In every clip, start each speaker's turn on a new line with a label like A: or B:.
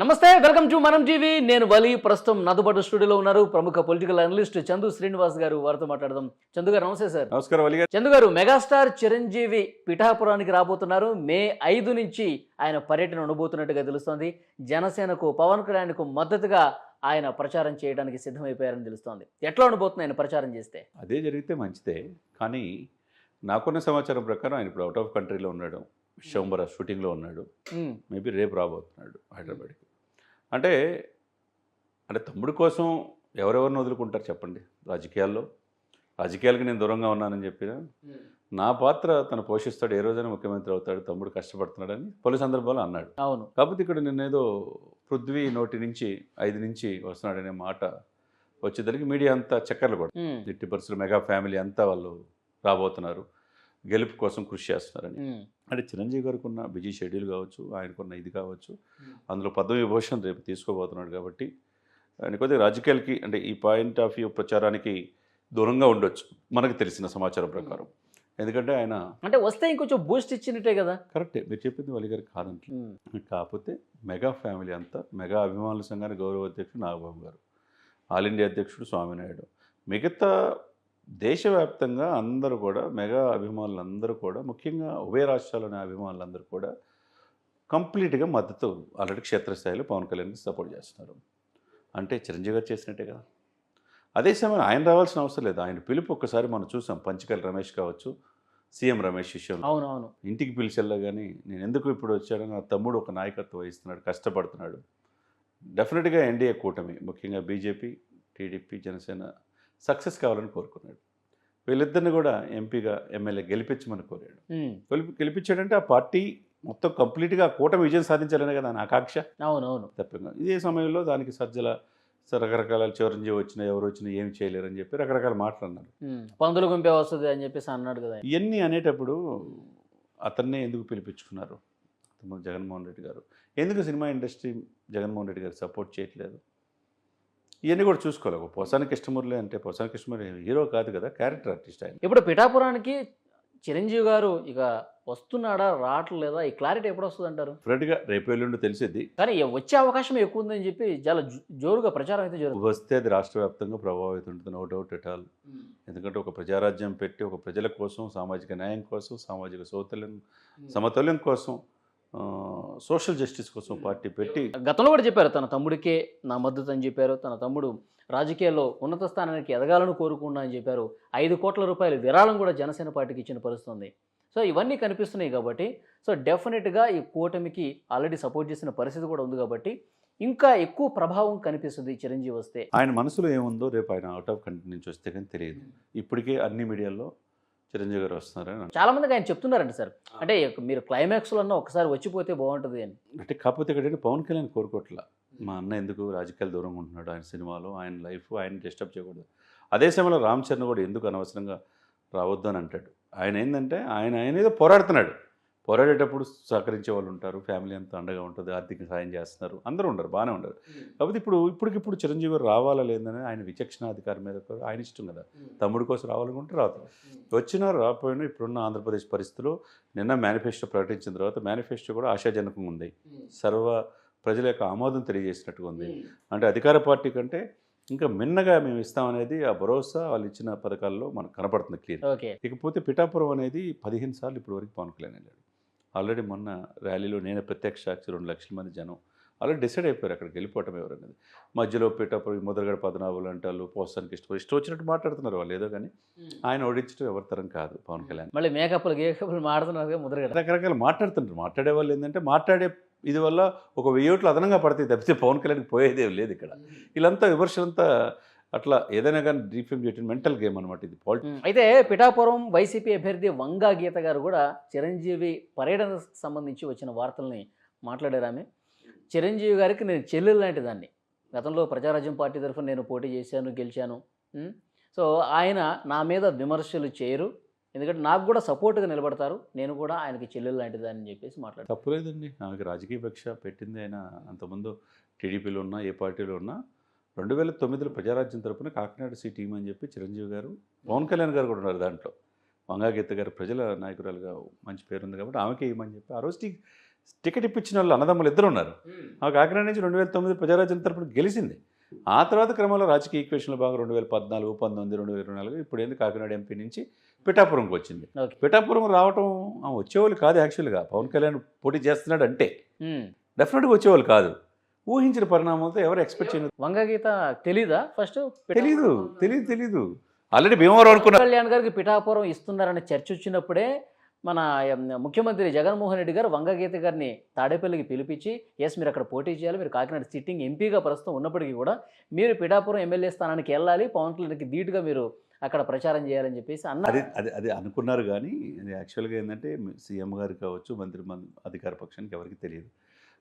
A: నమస్తే welcome to మనం TV. నేను వలి ప్రస్తుతం నాతో స్టూడియోలో ఉన్నారు ప్రముఖ పొలిటికల్ అనలిస్ట్ చందు శ్రీనివాస్ గారు. వారితో మాట్లాడదాం. చందు గారు నమస్తే సార్.
B: నమస్కారం అలీ గారు.
A: చందు గారు మెగాస్టార్ చిరంజీవి పిఠాపురానికి రాబోతున్నారు. మే ఐదు నుంచి ఆయన పర్యటన ఉండబోతున్నట్టుగా తెలుస్తోంది. జనసేనకు పవన్ కళ్యాణ్కు మద్దతుగా ఆయన ప్రచారం చేయడానికి సిద్ధమైపోయారని తెలుస్తోంది. ఎట్లా ఉండబోతుంది ఆయన ప్రచారం చేస్తే?
B: అదే జరిగితే మంచిదే. కానీ నాకున్న సమాచారం ప్రకారం ఆయన ఇప్పుడు అవుట్ ఆఫ్ కంట్రీలో ఉన్నాడు. శంబర షూటింగ్లో ఉన్నాడు. మేబీ రేపు రాబోతున్నాడు హైదరాబాద్కి. అంటే అంటే తమ్ముడు కోసం ఎవరెవరిని వదులుకుంటారు చెప్పండి? రాజకీయాల్లో? రాజకీయాలకి నేను దూరంగా ఉన్నానని చెప్పిన? నా పాత్ర తను పోషిస్తాడు ఏ రోజైనా ముఖ్యమంత్రి అవుతాడు తమ్ముడు కష్టపడుతున్నాడని పలు సందర్భాల్లో అన్నాడు.
A: అవును.
B: కాకపోతే ఇక్కడ నిన్నేదో పృథ్వీ నోటి నుంచి ఐదు నుంచి వస్తున్నాడనే మాట వచ్చేదానికి మీడియా అంతా చక్కర్లు కూడా ఎట్టి పరిస్థితులు మెగా ఫ్యామిలీ అంతా వాళ్ళు రాబోతున్నారు. గెలుపు కోసం కృషి చేస్తున్నారని. అంటే చిరంజీవి గారికి ఉన్న బిజీ షెడ్యూల్ కావచ్చు ఆయనకున్న ఇది కావచ్చు అందులో పద్మ విభూషణ్ రేపు తీసుకోబోతున్నాడు కాబట్టి ఆయన కొద్దిగా రాజకీయాలకి అంటే ఈ పాయింట్ ఆఫ్ వ్యూ ప్రచారానికి దూరంగా ఉండొచ్చు మనకు తెలిసిన సమాచారం ప్రకారం. ఎందుకంటే ఆయన
A: అంటే వస్తే ఇంకొంచెం బూస్ట్ ఇచ్చినట్టే కదా?
B: కరెక్టే మీరు చెప్పింది వాళ్ళ గారికి కాదంటే కాకపోతే మెగా ఫ్యామిలీ అంతా మెగా అభిమానుల సంఘానికి గౌరవ అధ్యక్షుడు నాగబాబు గారు ఆల్ ఇండియా అధ్యక్షుడు స్వామినాయుడు మిగతా దేశవ్యాప్తంగా అందరూ కూడా మెగా అభిమానులు అందరూ కూడా ముఖ్యంగా ఉభయ రాష్ట్రాల్లోని అభిమానులందరూ కూడా కంప్లీట్గా మద్దతు ఆల్రెడీ క్షేత్రస్థాయిలో పవన్ కళ్యాణ్కి సపోర్ట్ చేస్తున్నారు. అంటే చిరంజీవి గారు చేసినట్టే కదా. అదే సమయంలో ఆయన రావాల్సిన అవసరం లేదు. ఆయన పిలుపు ఒక్కసారి మనం చూసాం. పంచకల్ రమేష్ కావచ్చు సీఎం రమేష్ విషయంలో.
A: అవును అవును
B: ఇంటికి పిలిచెల్లా కానీ నేను ఎందుకు ఇప్పుడు వచ్చాడో నా తమ్ముడు ఒక నాయకత్వం వహిస్తున్నాడు కష్టపడుతున్నాడు. డెఫినెట్గా ఎన్డీఏ కూటమి ముఖ్యంగా బీజేపీ టీడీపీ జనసేన సక్సెస్ కావాలని కోరుకున్నాడు. వీళ్ళిద్దరిని కూడా ఎంపీగా ఎమ్మెల్యే గెలిపించమని కోరాడు. గెలిపి గెలిపించాడంటే ఆ పార్టీ మొత్తం కంప్లీట్గా కూటమి విజయం సాధించాలనే కదా నా ఆకాంక్ష.
A: అవును అవును
B: తప్పగా ఇదే సమయంలో దానికి సజ్జల రకరకాల చిరంజీవి వచ్చినా ఎవరు వచ్చినా ఏమి చేయలేరని చెప్పి రకరకాల మాటలు అన్నారు.
A: పందులు గుంపే వస్తుంది అని చెప్పేసి అన్నాడు కదా.
B: ఇవన్నీ అనేటప్పుడు అతన్నే ఎందుకు పిలిపించుకున్నారు? జగన్మోహన్ రెడ్డి గారు. ఎందుకు సినిమా ఇండస్ట్రీ జగన్మోహన్ రెడ్డి గారు సపోర్ట్ చేయట్లేదు? ఇవన్నీ కూడా చూసుకోవాలి ఒక పోసాని కృష్ణమూర్లే అంటే పోసాని కృష్ణమూర్లి హీరో కాదు కదా క్యారెక్టర్ ఆర్టిస్ట్ ఆయన.
A: ఇప్పుడు పిఠాపురానికి చిరంజీవి గారు ఇక వస్తున్నాడా రావట్లేదా ఈ క్లారిటీ ఎప్పుడు వస్తుంది అంటారు?
B: ఫ్రెండ్గా రేపు ఎల్లుండి తెలిసిద్ది.
A: కానీ వచ్చే అవకాశం ఎక్కువ ఉందని చెప్పి చాలా జోరుగా ప్రచారం అయితే జరుగుతుంది.
B: వస్తే అది రాష్ట్ర వ్యాప్తంగా ప్రభావితం ఉంటుంది నో డౌట్ ఎట్ ఆల్. ఎందుకంటే ఒక ప్రజారాజ్యం పెట్టి ఒక ప్రజల కోసం సామాజిక న్యాయం కోసం సామాజిక సౌతల్యం సమతుల్యం కోసం సోషల్ జస్టిస్ కోసం పార్టీ పెట్టి
A: గతంలో కూడా చెప్పారు తన తమ్ముడికే నా మద్దతు అని చెప్పారు తన తమ్ముడు రాజకీయాల్లో ఉన్నత స్థానానికి ఎదగాలని కోరుకున్నా అని చెప్పారు ఐదు కోట్ల రూపాయల విరాళం కూడా జనసేన పార్టీకి ఇచ్చిన పరిస్థితుంది. సో ఇవన్నీ కనిపిస్తున్నాయి కాబట్టి సో డెఫినెట్గా ఈ కూటమికి ఆల్రెడీ సపోర్ట్ చేసిన పరిస్థితి కూడా ఉంది కాబట్టి ఇంకా ఎక్కువ ప్రభావం కనిపిస్తుంది చిరంజీవి వస్తే.
B: ఆయన మనసులో ఏముందో రేపు ఆయన అవుట్ ఆఫ్ కంట్రీ నుంచి వస్తే కానీ తెలియదు. ఇప్పటికే అన్ని మీడియాల్లో చిరంజీవి గారు వస్తున్నారని.
A: చాలా మందికి ఆయన చెప్తున్నారండి సార్. అంటే మీరు క్లైమాక్స్లో అన్న ఒకసారి వచ్చిపోతే బాగుంటుంది అని.
B: అంటే కాకపోతే ఇక్కడ పవన్ కళ్యాణ్ కోరుకోవట్ల మా అన్న ఎందుకు రాజకీయాలు దూరంగా ఉంటున్నాడు ఆయన సినిమాలో ఆయన లైఫ్ ఆయన డిస్టర్బ్ చేయకూడదు. అదే సమయంలో రామ్ చరణ్ కూడా ఎందుకు అనవసరంగా రావద్దు అని అంటాడు. ఆయన ఏంటంటే ఆయన ఆయన ఏదో పోరాడుతున్నాడు. పోరాడేటప్పుడు సహకరించే వాళ్ళు ఉంటారు ఫ్యామిలీ అంతా అండగా ఉంటుంది ఆర్థిక సాయం చేస్తున్నారు అందరూ ఉండరు బాగానే ఉండరు. కాకపోతే ఇప్పుడు ఇప్పటికిప్పుడు చిరంజీవి గారు రావాలా లేదని ఆయన విచక్షణ అధికారం మీద ఆయన ఇష్టం కదా. తమ్ముడు కోసం రావాలనుకుంటే రావుతారు వచ్చినా రాకపోయినా ఇప్పుడున్న ఆంధ్రప్రదేశ్ పరిస్థితుల్లో నిన్న మేనిఫెస్టో ప్రకటించిన తర్వాత మేనిఫెస్టో కూడా ఆశాజనకంగా ఉంది. సర్వ ప్రజల యొక్క ఆమోదం తెలియజేసినట్టుగా ఉంది. అంటే అధికార పార్టీ కంటే ఇంకా మిన్నగా మేము ఇస్తామనేది ఆ భరోసా వాళ్ళు ఇచ్చిన పథకాల్లో మనకు కనపడుతుంది క్లియర్ ఇకపోతే పిఠాపురం అనేది పదిహేను సార్లు ఇప్పటి వరకు పవన్ కళ్యాణ్ వెళ్ళాడు. ఆల్రెడీ మొన్న ర్యాలీలో నేను ప్రత్యక్ష సాక్షి రెండు లక్షల మంది జనం. ఆల్రెడీ డిసైడ్ అయిపోయారు అక్కడికి వెళ్ళిపోవటం ఎవరనేది మధ్యలో పిఠాపురం మొదలగడ పద్నాభులు అంటారు పోస్తానికి ఇష్టం ఇష్టం వచ్చినట్టు మాట్లాడుతున్నారు వాళ్ళు ఏదో కానీ. ఆయన ఓడించడం ఎవరి తరం కాదు పవన్ కళ్యాణ్.
A: మళ్ళీ మేకప్లు గేకప్లు మాడుతున్నారు ముద్రగడ.
B: రకరకాల మాట్లాడుతుంటారు. మాట్లాడే వాళ్ళు ఏంటంటే మాట్లాడే ఇది వల్ల ఒక వెయ్యి ఓట్లు అదనంగా పడతాయి తప్పితే పవన్ కళ్యాణ్కి పోయేదే లేదు ఇక్కడ. వీళ్ళంతా విమర్శలంతా అట్లా ఏదైనా కానీ డీఫేమ్ చేయటం మెంటల్ గేమ్ అనమాట ఇది. పాలిటిక్స్
A: అయితే పిఠాపురం వైసీపీ అభ్యర్థి వంగా గీత గారు కూడా చిరంజీవి పర్యటనకు సంబంధించి వచ్చిన వార్తల్ని మాట్లాడారు ఆమె. చిరంజీవి గారికి నేను చెల్లెలు లాంటి దాన్ని. గతంలో ప్రజారాజ్యం పార్టీ తరఫున నేను పోటీ చేశాను గెలిచాను. సో ఆయన నా మీద విమర్శలు చేయరు. ఎందుకంటే నాకు కూడా సపోర్ట్గా నిలబడతారు. నేను కూడా ఆయనకి చెల్లెలు లాంటిదాన్ని అని చెప్పేసి మాట్లాడారు
B: తప్పులేదండి ఆమెకి రాజకీయ పక్ష పెట్టింది ఆయన. అంతకుముందు టీడీపీలో ఉన్నా ఏ పార్టీలో ఉన్నా రెండు వేల తొమ్మిదిలో ప్రజారాజ్యం తరపున కాకినాడ సి టీం అని చెప్పి చిరంజీవి గారు పవన్ కళ్యాణ్ గారు కూడా ఉన్నారు దాంట్లో. వంగాగీత గారు ప్రజల నాయకురాలుగా మంచి పేరు ఉంది కాబట్టి ఆమెకే ఇవ్వమని చెప్పి. ఆ రోజు టికెట్ ఇప్పించిన వాళ్ళు అన్నదమ్ములు ఇద్దరు ఉన్నారు. ఆ కాకినాడ నుంచి రెండు వేల తొమ్మిది ప్రజారాజ్యం తరపున గెలిచింది. ఆ తర్వాత క్రమంలో రాజకీయ ఈక్వేషన్లో భాగంగా రెండు వేల పద్నాలుగు పంతొమ్మిది రెండు వేల ఇరవై నాలుగు ఇప్పుడు ఏంది కాకినాడ ఎంపీ నుంచి పిఠాపురంకి వచ్చింది. పిఠాపురం రావటం వచ్చేవాళ్ళు కాదు యాక్చువల్గా పవన్ కళ్యాణ్ పోటీ చేస్తున్నాడు అంటే. డెఫినెట్గా వచ్చేవాళ్ళు కాదు. ఊహించిన పరిణామాలతో ఎవరు ఎక్స్పెక్ట్ చేయలేదు.
A: వంగ గీత తెలీదా ఫస్ట్?
B: తెలీదు తెలీదు తెలీదు. ఆల్రెడీ భీమవరం అనుకున్నారు
A: కళ్యాణ్ గారికి పిఠాపురం ఇస్తున్నారనే చర్చ వచ్చినప్పుడే మన ముఖ్యమంత్రి జగన్మోహన్ రెడ్డి గారు వంగగీత గారిని తాడేపల్లికి పిలిపించి ఎస్ మీరు అక్కడ పోటీ చేయాలి మీరు కాకినాడ సిట్టింగ్ ఎంపీగా ప్రస్తుతం ఉన్నప్పటికీ కూడా మీరు పిఠాపురం ఎమ్మెల్యే స్థానానికి వెళ్ళాలి పవన్ కళ్యాణ్కి ధీటుగా మీరు అక్కడ ప్రచారం చేయాలని చెప్పేసి అన్న
B: అది అది అది అనుకున్నారు కానీ యాక్చువల్గా ఏంటంటే సీఎం గారు కావచ్చు మంత్రి అధికార పక్షానికి ఎవరికి తెలియదు.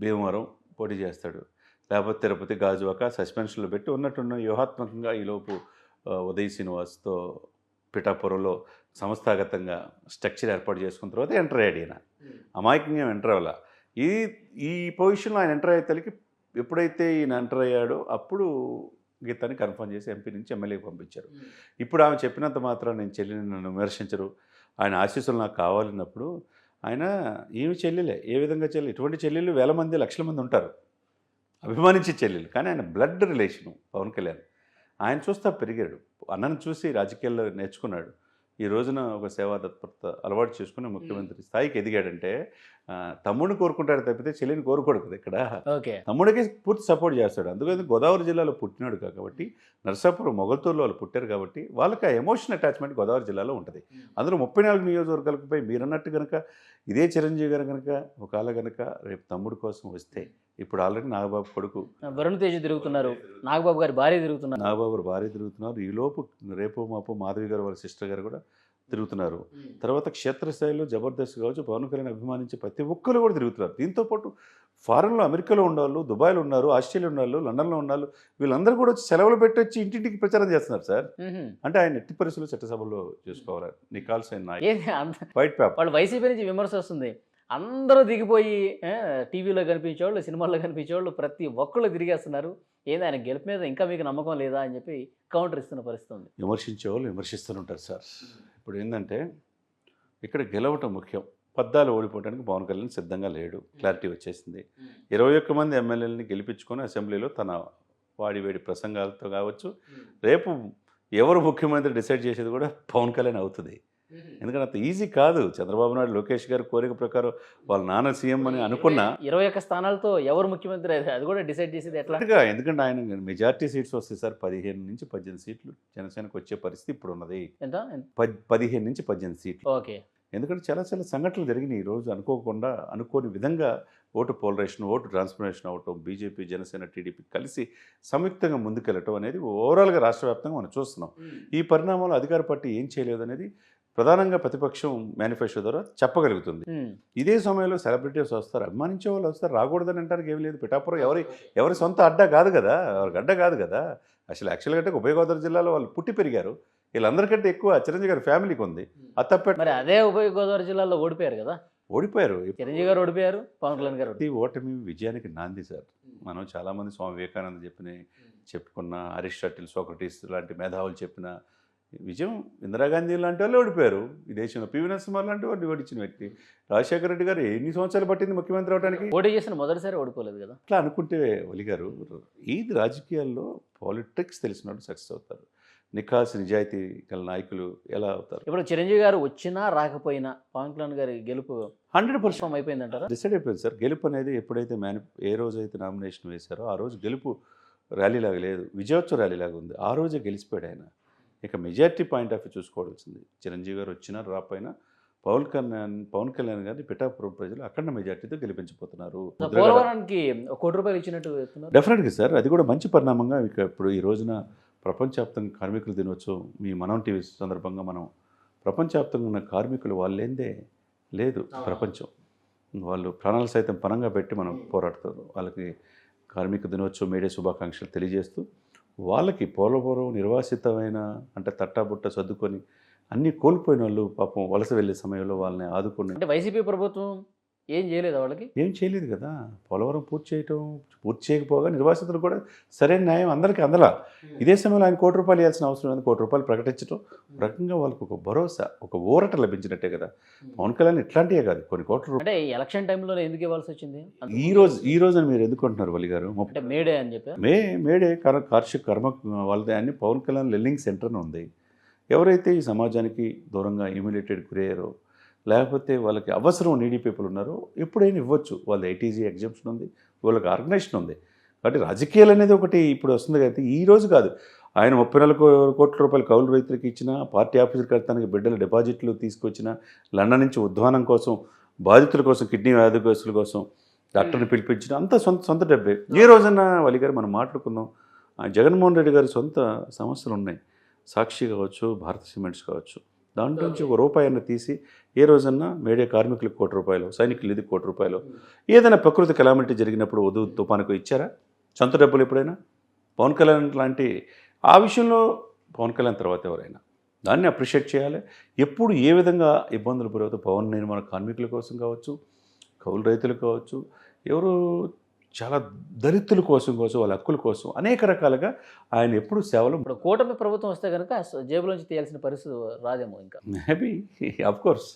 B: భీమవరం పోటీ చేస్తాడు. లేకపోతే తిరుపతి గాజువాక సస్పెన్షన్లో పెట్టి ఉన్నట్టున్న వ్యూహాత్మకంగా ఈలోపు ఉదయ్ శ్రీనివాస్తో పిఠాపురంలో సంస్థాగతంగా స్ట్రక్చర్ ఏర్పాటు చేసుకున్న తర్వాత ఎంటర్ అయ్యాడు ఈయన. అమాయకంగా ఎంటర్ అవ్వాల. ఈ ఈ పొజిషన్లో ఆయన ఎంటర్ అయ్యేతలకి ఎప్పుడైతే ఈయన ఎంటర్ అయ్యాడో అప్పుడు గీతాన్ని కన్ఫర్మ్ చేసి ఎంపీ నుంచి ఎమ్మెల్యేకి పంపించారు. ఇప్పుడు ఆమె చెప్పినంత మాత్రం నేను చెల్లిని నన్ను విమర్శించరు. ఆయన ఆశీస్సులు నాకు కావాలన్నప్పుడు ఆయన ఏమి చెల్లెలే ఏ విధంగా చెల్లి? ఇటువంటి చెల్లెలు వేల మంది లక్షల మంది ఉంటారు. అభిమానించే చెల్లెలు. కానీ ఆయన బ్లడ్ రిలేషను పవన్ కళ్యాణ్. ఆయన చూస్తా పెరిగాడు. అన్నను చూసి రాజకీయాల్లో నేర్చుకున్నాడు. ఈ రోజున ఒక సేవా తత్పరత అలవాటు చేసుకుని ముఖ్యమంత్రి స్థాయికి ఎదిగాడంటే తమ్ముడిని కోరుకుంటాడు తప్పితే చెల్లిని కోరుకోడు కదా ఇక్కడ.
A: ఓకే.
B: తమ్ముడికి పూర్తి సపోర్ట్ చేస్తాడు. అందుకని గోదావరి జిల్లాలో పుట్టినాడు కాబట్టి నరసాపురం మొగల్తూరులో వాళ్ళు పుట్టారు కాబట్టి వాళ్ళకి ఆ ఎమోషన్ అటాచ్మెంట్ గోదావరి జిల్లాలో ఉంటుంది. అందులో ముప్పై నాలుగు నియోజకవర్గాలకు పోయి మీరన్నట్టు కనుక ఇదే చిరంజీవి గారు కనుక ఒకవేళ కనుక రేపు తమ్ముడు కోసం వస్తే ఇప్పుడు ఆల్రెడీ నాగబాబు కొడుకు.
A: వరుణ్ తేజ్ తిరుగుతున్నారు. నాగబాబు గారి భార్య తిరుగుతున్నారు.
B: నాగబాబు గారు భార్య తిరుగుతున్నారు. ఈలోపు రేపు మాపు మాధవి గారు వాళ్ళ సిస్టర్ గారు కూడా తిరుగుతున్నారు. తర్వాత క్షేత్రస్థాయిలో జబర్దస్త్ కావచ్చు పవన్ కళ్యాణ్ అభిమానించే ప్రతి ఒక్కరు కూడా తిరుగుతున్నారు. దీంతో పాటు ఫారెన్లో అమెరికాలో ఉన్నవాళ్ళు దుబాయ్లో ఉన్నారు ఆస్ట్రేలియా ఉన్నారు లండన్లో ఉన్నారు వీళ్ళందరూ కూడా వచ్చి సెలవులు పెట్టొచ్చి ఇంటింటికి ప్రచారం చేస్తున్నారు సార్. అంటే ఆయన ఎట్టి పరిస్థితుల్లో చట్టసభలో చేసుకోవాలి? నికాల్స్
A: అంత
B: వైట్ పేపర్.
A: వాళ్ళు వైసీపీ నుంచి విమర్శ వస్తుంది. అందరూ దిగిపోయి టీవీలో కనిపించేవాళ్ళు సినిమాల్లో కనిపించేవాళ్ళు ప్రతి ఒక్కళ్ళు తిరిగేస్తున్నారు. ఏంది ఆయన గెలుపు మీద ఇంకా మీకు నమ్మకం లేదా అని చెప్పి కౌంటర్ ఇస్తున్న పరిస్థితి ఉంది.
B: విమర్శించే వాళ్ళు విమర్శిస్తూనే ఉంటారు సార్. ఇప్పుడు ఏంటంటే ఇక్కడ గెలవటం ముఖ్యం. పద్దాలు ఓడిపోవడానికి పవన్ కళ్యాణ్ సిద్ధంగా లేడు. క్లారిటీ వచ్చేసింది. ఇరవై ఒక్క మంది ఎమ్మెల్యేలని గెలిపించుకొని అసెంబ్లీలో తన వాడి వేడి ప్రసంగాలతో కావచ్చు రేపు ఎవరు ముఖ్యమంత్రి డిసైడ్ చేసేది కూడా పవన్ కళ్యాణ్ అవుతుంది. ఎందుకంటే అంత ఈజీ కాదు. చంద్రబాబు నాయుడు లోకేష్ గారి కోరిక ప్రకారం వాళ్ళ నాన్న సీఎం అని అనుకున్నా
A: ఇరవై ఒక్క స్థానాలతో ఎవరు ముఖ్యమంత్రి అది అది కూడా డిసైడ్ చేసేది ఎట్లా?
B: కరెక్ట్గా ఎందుకంటే ఆయన మెజార్టీ సీట్స్ వస్తాయి సార్ పదిహేను నుంచి పద్దెనిమిది సీట్లు జనసేనకు వచ్చే పరిస్థితి ఇప్పుడు ఉన్నది
A: ఎంత
B: పదిహేను నుంచి పద్దెనిమిది సీట్లు.
A: ఓకే.
B: ఎందుకంటే చాలా చాలా సంఘటనలు జరిగినాయి ఈ రోజు అనుకోకుండా అనుకోని విధంగా ఓటు పోలరేషన్ ఓటు ట్రాన్స్ఫర్మేషన్ అవటం బీజేపీ జనసేన టీడీపీ కలిసి సంయుక్తంగా ముందుకెళ్ళటం అనేది ఓవరాల్గా రాష్ట్ర వ్యాప్తంగా మనం చూస్తున్నాం. ఈ పరిణామంలో అధికార పార్టీ ఏం చేయలేదు అనేది ప్రధానంగా ప్రతిపక్షం మేనిఫెస్టో ద్వారా చెప్పగలుగుతుంది. ఇదే సమయంలో సెలబ్రిటీస్ వస్తారు. అభిమానించే వాళ్ళు వస్తారు. రాకూడదని అంటానికి ఏం లేదు. పిఠాపురం ఎవరి ఎవరి సొంత అడ్డా కాదు కదా. ఎవరికి అడ్డా కాదు కదా. అసలు యాక్చువల్గా అంటే ఉభయ గోదావరి జిల్లాలో వాళ్ళు పుట్టి పెరిగారు. వీళ్ళందరికంటే ఎక్కువ చిరంజీవి గారి ఫ్యామిలీకి ఉంది. అది తప్ప
A: మరి అదే ఉభయ గోదావరి జిల్లాలో ఓడిపోయారు కదా.
B: ఓడిపోయారు.
A: చిరంజీవి గారు ఓడిపోయారు పవన్ కళ్యాణ్ గారు
B: ప్రతి ఓటమి విజయానికి నాంది సార్. మనం చాలామంది స్వామి వివేకానంద చెప్పిన చెప్పుకున్న అరిస్టాటిల్ సోక్రటీస్ లాంటి మేధావులు చెప్పిన విజయం ఇందిరాగాంధీ లాంటి వాళ్ళు ఓడిపోయారు. ఈ దేశంలో పివి నరసింహారావు లాంటి వాళ్ళు ఓడించిన వ్యక్తి. రాజశేఖర రెడ్డి గారు ఎన్ని సంవత్సరాలు పట్టింది ముఖ్యమంత్రి అవడానికి
A: పోటీ చేసిన మొదటిసారి ఓడిపోలేదు కదా.
B: అట్లా అనుకుంటే ఒలి గారు ఈది రాజకీయాల్లో పాలిటిక్స్ తెలిసినట్టు సక్సెస్ అవుతారు? నిఖాస్ నిజాయితీ గల నాయకులు ఎలా అవుతారు?
A: ఇప్పుడు చిరంజీవి గారు వచ్చినా రాకపోయినా పవన్ కళ్యాణ్ గారి గెలుపు
B: హండ్రెడ్ పర్సెంట్.
A: పుష్పం అయిపోయిందంటారా?
B: డిసైడ్ అయిపోయింది సార్. గెలుపు అనేది ఎప్పుడైతే మేని ఏ రోజు అయితే నామినేషన్ వేశారో ఆ రోజు గెలుపు ర్యాలీ లాగా లేదు. విజయోత్సవ ర్యాలీ లాగా ఉంది. ఆ రోజే గెలిచిపోయాడు ఆయన. ఇక మెజారిటీ పాయింట్ ఆఫ్ వ్యూ చూసుకోవాల్సింది. చిరంజీవి గారు వచ్చినా రాపోయినా పవన్ కళ్యాణ్ పవన్ కళ్యాణ్ గారిని పిఠాపురం ప్రజలు అఖండ మెజార్టీతో గెలిపించబోతున్నారు.
A: కోటి రూపాయలు ఇచ్చినట్టు
B: డెఫినెట్గా సార్ అది కూడా మంచి పరిణామంగా ఇక ఇప్పుడు ఈ రోజున ప్రపంచవ్యాప్తంగా కార్మికుల దినోత్సవం మీ మనం టీవీ సందర్భంగా మనం ప్రపంచవ్యాప్తంగా ఉన్న కార్మికులు వాళ్ళేందే లేదు ప్రపంచం. వాళ్ళు ప్రాణాలు సైతం పనంగా పెట్టి మనం పోరాడుతారు వాళ్ళకి కార్మిక దినోత్సవం మేడే శుభాకాంక్షలు తెలియజేస్తూ వాళ్ళకి పోలవరం నిర్వాసితమైన అంటే తట్టాబుట్ట సర్దుకొని అన్నీ కోల్పోయిన వాళ్ళు పాపం వలస వెళ్ళే సమయంలో వాళ్ళని ఆదుకుని
A: అంటే వైసీపీ ప్రభుత్వం ఏం చేయలేదు వాళ్ళకి?
B: ఏం చేయలేదు కదా. పోలవరం పూర్తి చేయటం పూర్తి చేయకపోగా నిర్వాసితులు కూడా సరైన న్యాయం అందరికీ అందలా. ఇదే సమయంలో ఆయన కోటి రూపాయలు ఇవ్వాల్సిన అవసరం లేదు. కోటి రూపాయలు ప్రకటించడం ఒక రకంగా వాళ్ళకు ఒక భరోసా ఒక ఊరట లభించినట్టే కదా. పవన్ కళ్యాణ్ ఇట్లాంటివే కాదు. కొన్ని కోట్ల రూపాయలు
A: అంటే ఎలక్షన్ టైంలో ఎందుకు ఇవ్వాల్సి వచ్చింది?
B: ఈ రోజు ఈ రోజు మీరు ఎందుకుంటున్నారు వలి గారు?
A: మేడే అని చెప్పి?
B: మే మేడే కర కార్షిక కర్మ వాళ్ళదే అని పవన్ కళ్యాణ్ లెల్లింగ్ సెంటర్ ఉంది. ఎవరైతే ఈ సమాజానికి దూరంగా ఇమ్యూలేటెడ్ గురయ్యారో లేకపోతే వాళ్ళకి అవసరం నీడీ పీపుల్ ఉన్నారు ఎప్పుడైనా ఇవ్వచ్చు. వాళ్ళ ఐటీజీ ఎగ్జామ్షన్ ఉంది వాళ్ళకి ఆర్గనైజేషన్ ఉంది. కాబట్టి రాజకీయాలు అనేది ఒకటి ఇప్పుడు వస్తుంది కాబట్టి ఈ రోజు కాదు. ఆయన ముప్పై నాలుగు కోట్ల రూపాయలు కౌలు రైతులకు ఇచ్చిన పార్టీ ఆఫీసర్ కడతానికి బిడ్డల డిపాజిట్లు తీసుకొచ్చిన లండన్ నుంచి ఉద్వానం కోసం బాధితుల కోసం కిడ్నీ వ్యాధిగ్రస్తుల కోసం డాక్టర్ని పిలిపించిన అంత సొంత సొంత డబ్బే. ఏ రోజన్నా వలి గారు మనం మాట్లాడుకుందాం. జగన్మోహన్ రెడ్డి గారి సొంత సమస్యలు ఉన్నాయి. సాక్షి కావచ్చు భారత సిమెంట్స్ కావచ్చు. దాంట్లో నుంచి ఒక రూపాయి అన్న తీసి ఏ రోజన్నా మేడే కార్మికులకు కోటి రూపాయలు సైనికులు ఇది కోటి రూపాయలు ఏదైనా ప్రకృతి కెలామిటీ జరిగినప్పుడు వధు తుఫానుకు ఇచ్చారా? సొంత డబ్బులు ఎప్పుడైనా? పవన్ కళ్యాణ్ లాంటి ఆ విషయంలో పవన్ కళ్యాణ్ తర్వాత ఎవరైనా? దాన్ని అప్రిషియేట్ చేయాలి. ఎప్పుడు ఏ విధంగా ఇబ్బందులు గురవుతాయి పవన్ నిర్మాణ కార్మికుల కోసం కావచ్చు కౌలు రైతులు కావచ్చు ఎవరు చాలా దళితుల కోసం కోసం వాళ్ళ హక్కుల కోసం అనేక రకాలుగా ఆయన ఎప్పుడు సేవలు
A: ఇప్పుడు కూటమి ప్రభుత్వం వస్తే కనుక జేబులోంచి తీయాల్సిన పరిస్థితి రాదేమో ఇంకా.
B: మేబీ అఫ్ కోర్స్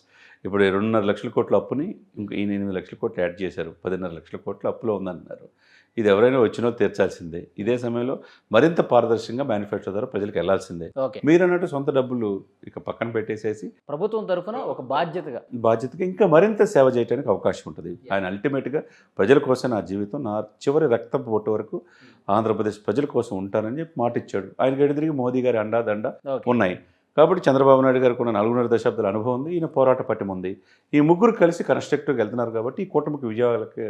B: ఇప్పుడు రెండున్నర లక్షల కోట్ల అప్పుని ఇంక ఎనిమిది లక్షల కోట్లు యాడ్ చేశారు. పదిన్నర లక్షల కోట్ల అప్పులో ఉందన్నారు. ఇది ఎవరైనా వచ్చినో తీర్చాల్సిందే. ఇదే సమయంలో మరింత పారదర్శకంగా మేనిఫెస్టో ద్వారా ప్రజలకు
A: వెళ్ళాల్సిందే
B: మీరు అన్నట్టు సొంత డబ్బులు ఇక పక్కన పెట్టేసేసి
A: ప్రభుత్వం తరఫున ఒక బాధ్యతగా.
B: బాధ్యతగా ఇంకా మరింత సేవ చేయడానికి అవకాశం ఉంటుంది. ఆయన అల్టిమేట్గా ప్రజల కోసం నా జీవితం నా చివరి రక్తం పొట్టు వరకు ఆంధ్రప్రదేశ్ ప్రజల కోసం ఉంటానని చెప్పి మాట ఇచ్చాడు ఆయన గడి తిరిగి మోదీ గారి అండా దండ ఉన్నాయి. కాబట్టి చంద్రబాబు నాయుడు గారికి ఉన్న నాలుగున్నర దశాబ్దాల అనుభవం ఉంది. ఈయన పోరాట పట్టిమ ఉంది. ఈ ముగ్గురు కలిసి కన్స్ట్రక్టివ్గా వెళ్తున్నారు కాబట్టి ఈ కూటమికి విజయాలకు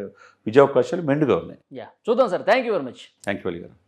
B: విజయావకాశాలు మెండుగా ఉన్నాయి.
A: యా చూద్దాం sir. Thank you very much
B: thank you గారు.